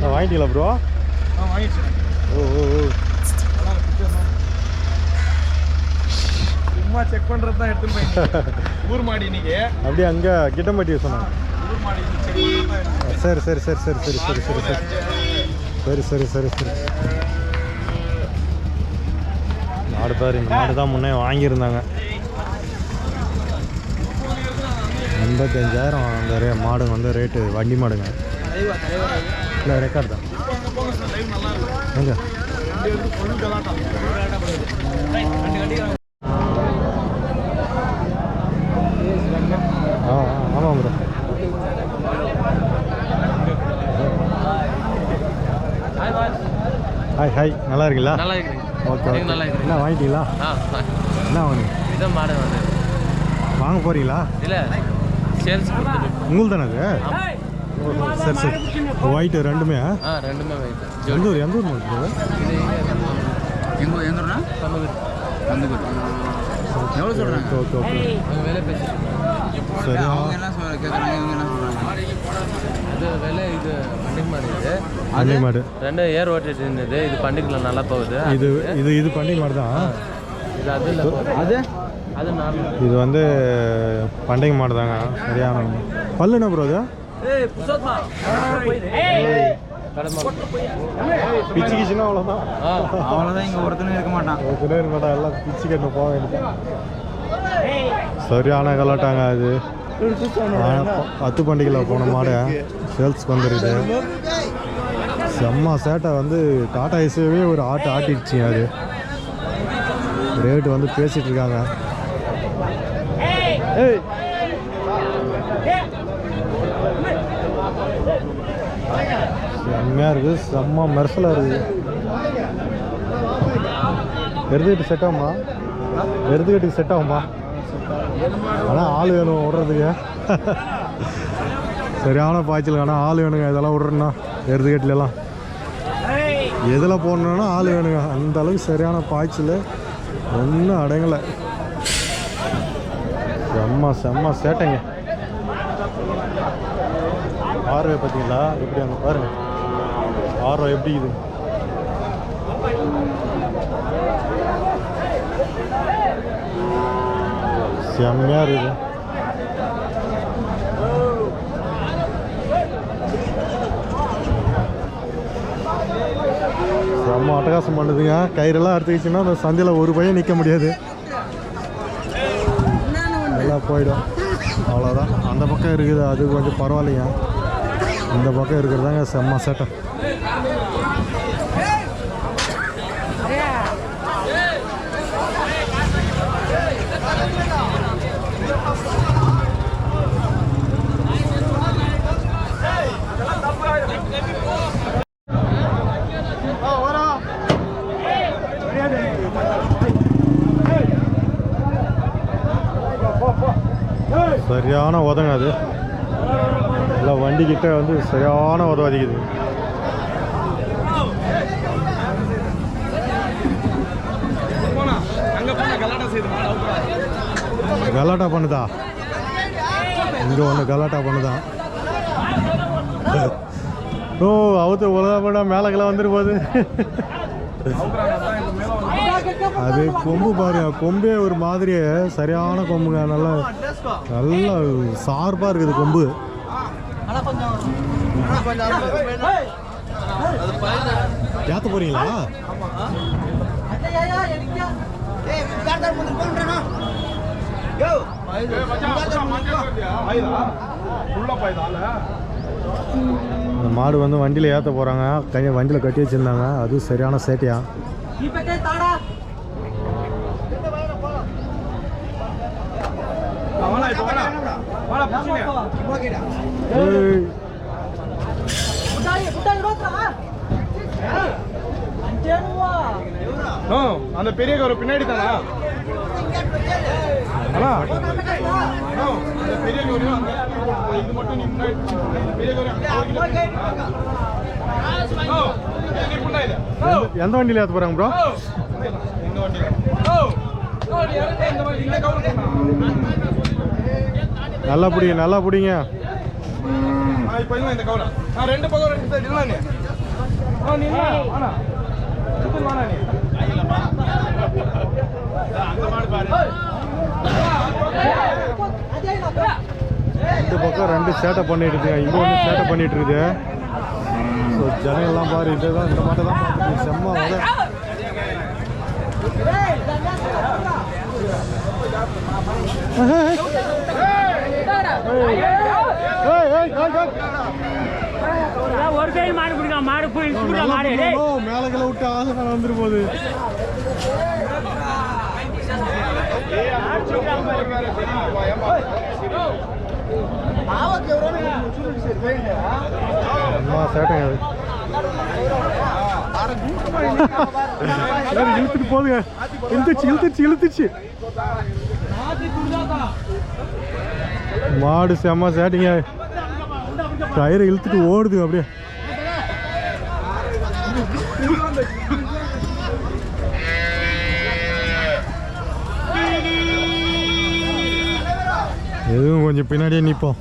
நான் வாங்கிட்டீங்களா ப்ரோ ஓ ஓ ஓ சும்மா செக் பண்ணுறது தான் எடுத்துன்னு போயிருக்கேன் ஊர் மாடி இன்னைக்கு அப்படியே அங்கே கிட்டம்பட்டி சொன்னாங்க ஊர் சரி சரி சரி சரி சரி சரி சரி சரி. சரி சரி சரி சரி. மாடு பாரு மாடு தான் முன்னே வாங்கியிருந்தாங்க. எண்பத்தஞ்சாயிரம் அந்த ரே மாடுங்க வந்து ரேட்டு வண்டி மாடுங்க. இல்லை ரெக்கார்ட் தான். எங்க? ஆ ஆமாம் ப்ரோ ஹாய் ஹாய் நல்லா இருக்கீங்களா? நல்லா இருக்கிறீங்க. ஓகே நல்லா இருக்கிறீங்க? என்ன வாங்கிட்டீங்களா? என்ன வாங்க இதான் மாடு வாங்க போகிறீங்களா இல்லை. சேல்ஸ் கொடுத்துட்டு உங்களுக்கு தானே அது சரி சரி. ஒயிட்டு ரெண்டுமே ஆ? ரெண்டுமே வைத்து எந்த ஊர் எந்த ஊர் மாடு bro? இது எங்க எந்தூர்னா கம்பகுடி கந்துக்குடி எவ்வளோ சொல்கிறாங்க ஓகே ஓகே விலை பேசிட்டு சரி அவங்க என்ன சொல்ற கேட்குறாங்க இவங்க என்ன சொல்கிறாங்க இது விலை இது பண்டிகை மாடு இது. அள்ளி மாடு. ரெண்டு ஏர் ஓட்டிட்டு இருந்தது. இது பண்டிகையில் நல்லா போகுது. இது இது இது பண்ணி மாடு தான் இது அது இல்லை அது இது வந்து பண்டிகை மாடு தாங்க சரியான பல்லு என்ன ப்ரோ அது கடமை பிச்சு கிச்சுன்னா அவ்வளோதான் அவ்வளோதான் இங்கே ஒருத்தனும் இருக்க மாட்டான். ஒரு கிலோ மாட்டா எல்லாம் பிச்சு கட்டு போக வேண்டியது சரியான கலாட்டாங்க அது. பத்து பண்டிகையில் போன மாடு சேல்ஸ்க்கு வந்துருக்குது செம்ம சேட்டை வந்து டாடா ஐஸவே ஒரு ஆட்டு ஆட்டிடுச்சு அது. ரேட்டு வந்து பேசிட்டு இருக்காங்க. செம்மையாக இருக்குது. செம்ம மெர்சலாக இருக்குது. எருதுகட்டு செட் ஆகுமா? எருதுகட்டுக்கு செட் ஆகுமா? ஆனால் ஆள் வேணும் விடுறதுக்கு சரியான பாய்ச்சல் ஆனால் ஆள் வேணுங்க. இதெல்லாம் விட்றேன்னா எருதுகட்டுலலாம். எதில் போடணுன்னா ஆள் வேணுங்க. அந்த அளவுக்கு சரியான பாய்ச்சல். ஒன்றும் அடங்கலை. செம்ம செம்ம சேட்டைங்க. ஆர்வை பார்த்தீங்களா? எப்படி அங்கே பாருங்க. ஆர்வம் எப்படி இது? செம்மையாக இருக்குது. செம்ம அட்டகாசம் பண்ணுதுங்க. கயிறெல்லாம் அறுத்துக்கிச்சுன்னா அந்த சந்தையில் ஒரு பையன் நிற்க முடியாது. போயிடும். அவ்வளோதான் அந்த பக்கம் இருக்குது அது கொஞ்சம் பரவாயில்லையா? இந்த பக்கம் இருக்கிறதாங்க செம்ம சேட்டை சரியான உதங்க அது. எல்லாம் வண்டிக்கிட்ட வந்து சரியான உதவ அதிக்குது. கலாட்டா பண்ணுதா? இங்கே ஒன்று கலாட்டா பண்ணுதான் ஓ அவுத்து உலகப்படா மேலக்கெல்லாம் வந்துட்டு போகுது அவுக்குறாங்க அதான் இந்த மேல வந்து அது கொம்பு பாருங்க கொம்பே ஒரு மாதிரியே சரியான கொம்புங்க. நல்லா நல்லா சார்பாக இருக்குது கொம்பு. ஏற்ற போறீங்களா? மாடு வந்து வண்டியில் ஏற்ற போகிறாங்க கையை வண்டியில் கட்டி வச்சுருந்தாங்க. அது சரியான சேட்டையா வாடா இப்போ வாடா வாடா புடிச்சுங்க ஏய், ஓ அந்த பெரிய கவர் பின்னாடி தானா? பெரிய கவர் இது மட்டும் நீ முன்னாடி பெரிய கவர் எந்த- வண்டியில் ஏற்ற போகிறாங்க ப்ரோ இந்த கவர் நல்லா பிடிங்க நல்லா பிடிங்க. ரெண்டு பக்கம் ரெண்டு சைடு இல்லை நீ இந்த பக்கம் ரெண்டு சேட்டை பண்ணிட்டு இருக்கு. இங்க ஒன்று சேட்டை பண்ணிட்டு இருக்கு. ஸோ ஜனங்கள்லாம் பாரு இதுதான் இந்த மாட்டை தான் பார்த்துட்டு செம்ம வர ஒரு சைடு மாடு பிடிக்கும் மாடு போய் மாடு. மேலே கிளை விட்டு மேலே வந்துரு போகுது இழுத்துட்டு போதுங்க இழுத்துச்சு இழுத்துச்சு இழுத்துச்சு மாடு செம்ம சேட்டிங்க. டயரை இழுத்துட்டு ஓடுது அப்படியே. எதுவும் கொஞ்சம் பின்னாடியே நிற்போம்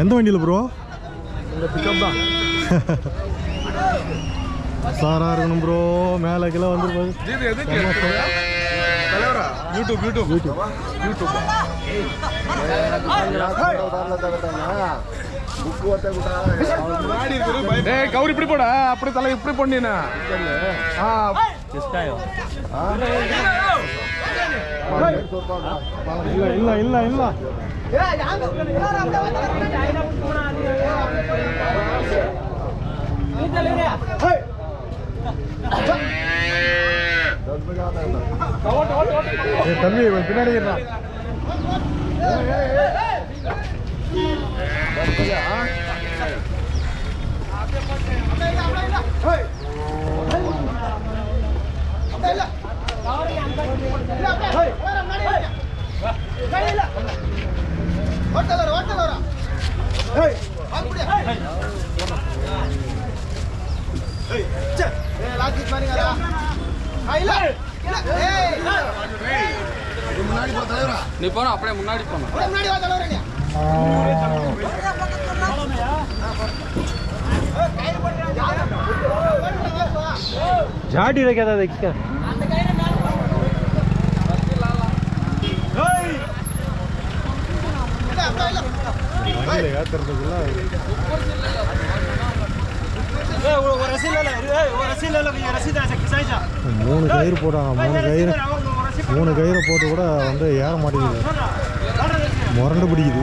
எந்த வண்டியில் ப்ரோ இந்த பிக்கப் தான். சாரா இருக்கணும் ப்ரோ மேலே கீழே வந்துருப்பாரு யூடியூப் யூடியூப் யூடியூப் யூடியூப் ஏய் கௌரி இப்படி போடா. அப்படி தலை இப்படி பொண்ணினா. ஆ. இல்லை இல்லை இல்லை தம்பி பின்னாடி இருறான் நீ போன அப்படியே முன்னாடி போன ಜಾಡಿ ಇರೋಕ್ಯದ ಅದಕ್ಕೆ ಯಾವ ಥರದಾಗಿಲ್ಲ மூணு கயிறு போடுறாங்க மூணு கயிறு. மூணு கயிறை போட்டு கூட வந்து ஏற மாட்டேங்குது. முரண்டு பிடிக்குது.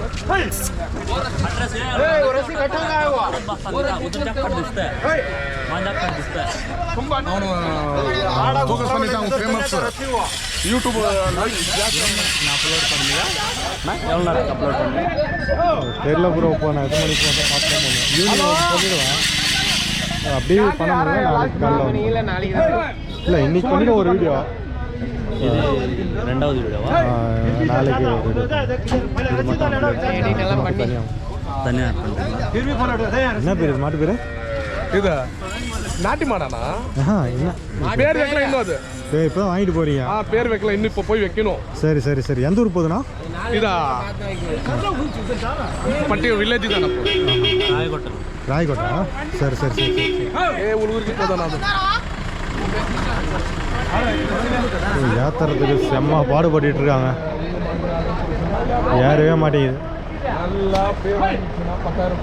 பண்ணிட்டு இருக்காங்க ஓய் ஓய் ஓய் ஃபோக்கஸ் பண்ணிட்டாங்க ஃபேமஸ் யூடியூப் எவ்வளோ நேரம் அப்லோட் பண்ணி தெரியல ப்ரோ இப்போ நான் எத்தனை மணிக்கு வந்து பார்த்தேன் ஈவினிங் அப்படியே பண்ண முடியல நாளைக்கு இல்லை இன்னைக்கு பண்ணிட்டு ஒரு வீடியோ இது ரெண்டாவது வீடியோவா நாளைக்கு ஒரு. தனியாக என்ன பேர் மாட்டு பேர்? இது நாட்டி மாடானா? ஆஹா என்ன? பேர் வைக்கல இன்னும் அது. இப்போ வாங்கிட்டு போறீங்க. ஆ பேர் வைக்கல இன்னும் இப்போ போய் வைக்கணும். சரி சரி சரி. எந்த ஊர் போகுதுண்ணா? இதா? பட்டி வில்லேஜ் தானே ராயக்கோட்டா சரி சரி சரி ஏ உழுவுருக்கு போதானா அது? இது ஏத்துறதுக்கு செம்ம பாடுபட்டு இருக்காங்க ஏறவே மாட்டேங்குது. நல்லா பத்தாயிரம்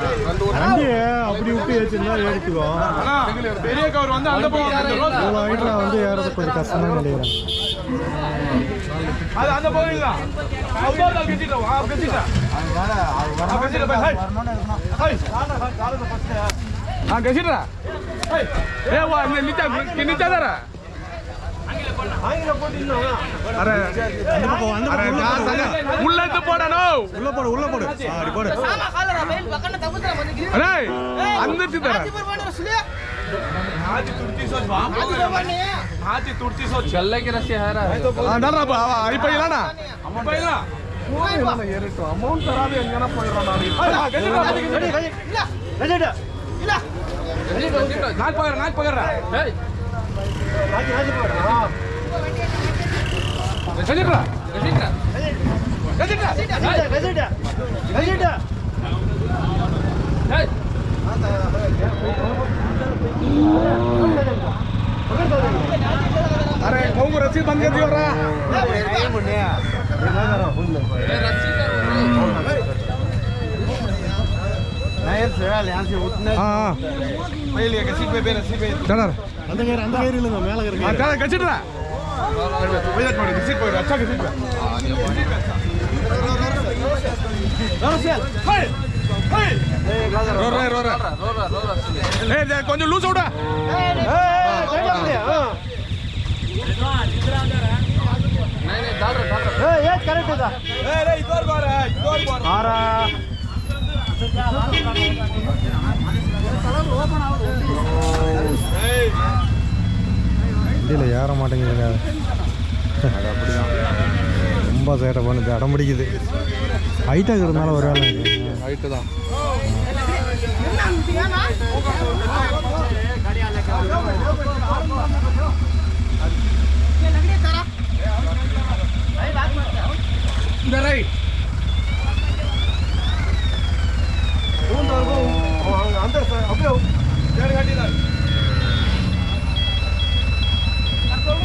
வண்டியை அப்படி விட்டு ஏற்றிருந்தா ஏறிக்குவோம். பெரிய கவர் வந்து அந்த பக்கம் இவ்வளோ ஹைட்டில் வந்து ஏறது கொஞ்சம் கஷ்டமாக நினைக்கிறேன் அது அந்த அவ்வளோ ஆ ஏ வா நீ நிச்சா தரேன் நிச்சாதாரா அரே அரே காசங்க உள்ள இருந்து போடணும் உள்ள போடு உள்ள போடு சாரி போடு அரே அந்தச்சு தர ಚಲ್ಲಕ್ಕೆ ರಸ್ತೆ ಹಾರ ಐಪ ಇಲ್ಲ ಅಮೌಂಟ್ ಇಲ್ಲ ಏರಿಟ್ಟು ಅಮೌಂಟ್ ತರಾಬಿ ಹಂಗೇನ ಪೋಯಿರೋ ನಾನು ನಾಲ್ಕು ಪಗಾರ ನಾಲ್ಕು ಪಗಾರ ರಾಜಿ ರಾಜಿ ಪಗಾರ கஜிட்டா கஜிட்டா கஜிட்டா கஜிட்டா கஜிட்டா டேய் अरे कौन को रसीद बंद कर दियो रा ये मुन्ने ये रसीद नायर सेवा ले आंसे उठने हां पहले कसीट पे पे रसीद पे चल अंदर अंदर இல்லங்க மேல இருக்கு அட கச்சிடுடா ويلك مولد يسيب ويلك شاف يسيب கொஞ்சம் லூஸ் விட ஆறா ஓபன் ஆகும் வண்டியில் ஏற மாட்டேங்குதுங்க. ரொம்ப சேட்டை பண்ணுது அடம் பிடிக்குது. ஹைட்டாக இருந்தாலும் ஒரு வேலை ஹைட் தான். இந்த ரைட் ஓய். லூஸ்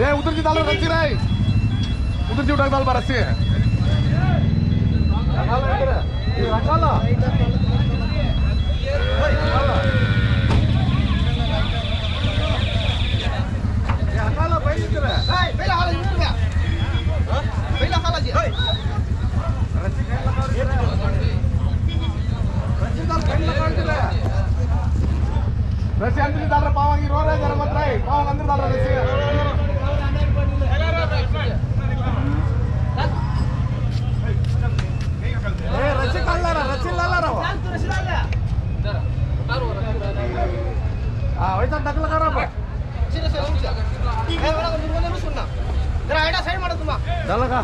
ஏ உதிர்ச்சி தாழ்வு ரசிக்கிறாய் உதிர்ச்சி விட்டாங்க தாழ்வா ரசி. ரகாலா జల్లగా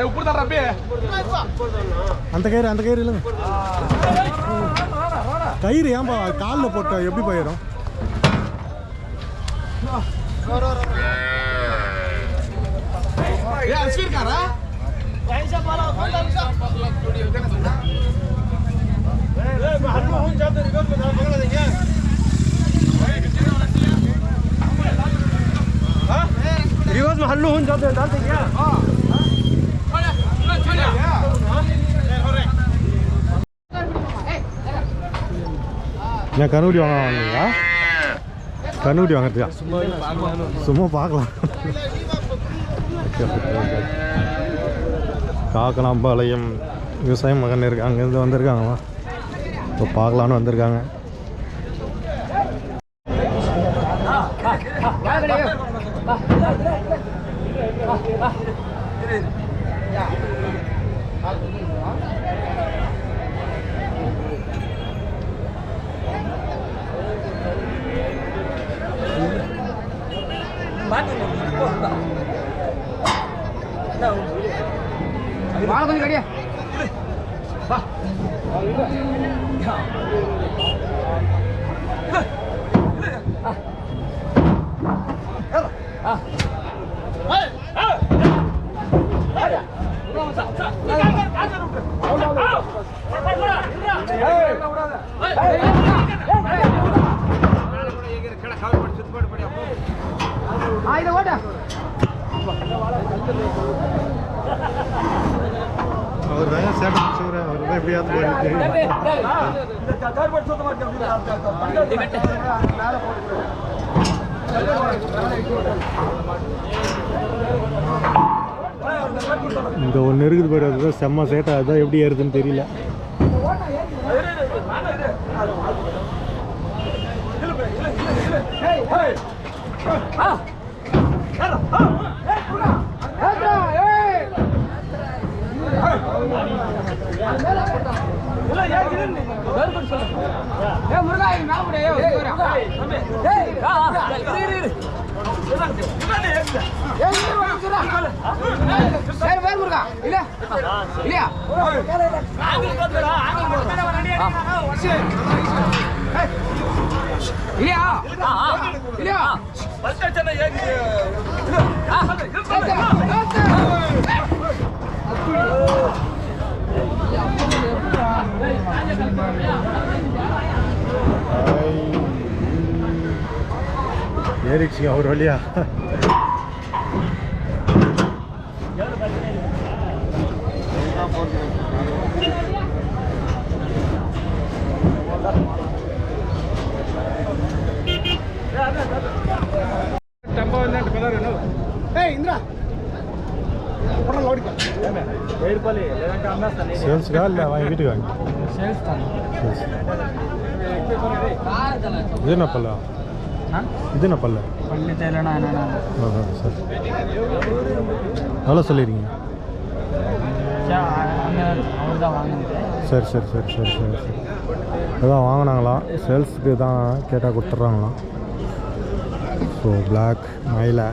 ఇప్పుడు அந்த கயிறு அந்த கயிறு இல்லைங்க கயிறு ஏன்பா? கால போட்ட எப்படி போயிடும்? ஏ அஸ்வீர் रिवर्स में हल्लू होऊन जाते डालते क्या நான் கருவடி வாங்க வாங்குவீங்களா கருவடி வாங்குறதுக்கா சும்மா பார்க்கலாம் காக்கலாம்பாளையம் விவசாய மகன் இருக்காங்க அங்கேருந்து வந்திருக்காங்களா இப்போ பார்க்கலான்னு வந்திருக்காங்க. வாழ கொஞ்சம் ஆயுத ஓட்ட அவர் தான் சேட்டை முடிச்சவர் அவர் தான் எப்படியாவது போயிட்டு மேலே போட்டு. இந்த ஒன்று இருக்குது பாரு அதுதான் செம்ம சேட்டை அதுதான் எப்படி ஏறுதுன்னு தெரியல 아. 이리야. 아, 아. 이리야. 맞았잖아, 이야기. 아, 한 대. Erik, sier Aurelje. சேல்ஸுக்கா இல்லை வாங்கி வீட்டுக்கு வாங்கி சேல்ஸ் இது என்ன பல்லா இது என்ன பல்ல சரி எவ்வளோ சொல்லிடுங்க சரி சரி சரி சரி சரி சரி அதான் வாங்கினாங்களாம் சேல்ஸுக்கு தான் கேட்டால் கொடுத்துட்றாங்களாம் ஸோ பிளாக் மயிலை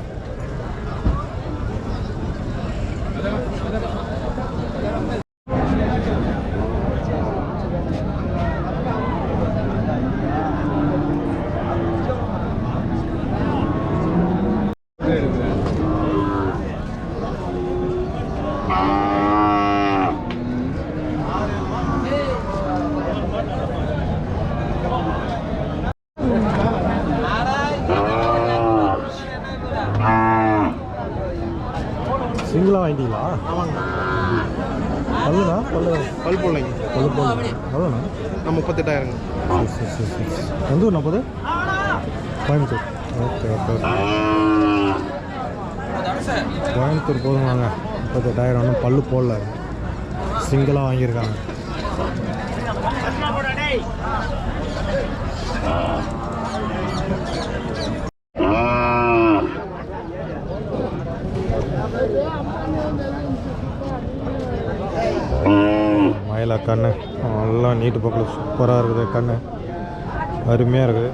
சிங்கிளாக வாங்கிட்டீங்களா ஆமாங்க பல்லுண்ணா பல்லு பல் பிள்ளைங்க பல்லு போடல எவ்வளோண்ணா நான் முப்பத்தெட்டாயிரங்க சரி சரி சரி சரி எந்த Coimbatore. Okay okay okay Coimbatore போதும் வாங்க முப்பத்தெட்டாயிரம் ஒன்றும் பல்லு போடல. சிங்கிளாக வாங்கியிருக்காங்க. மயிலா கண்ணு நல்லா நீட்டு பக்கம் சூப்பராக இருக்குது கண்ணு. அருமையாக இருக்குது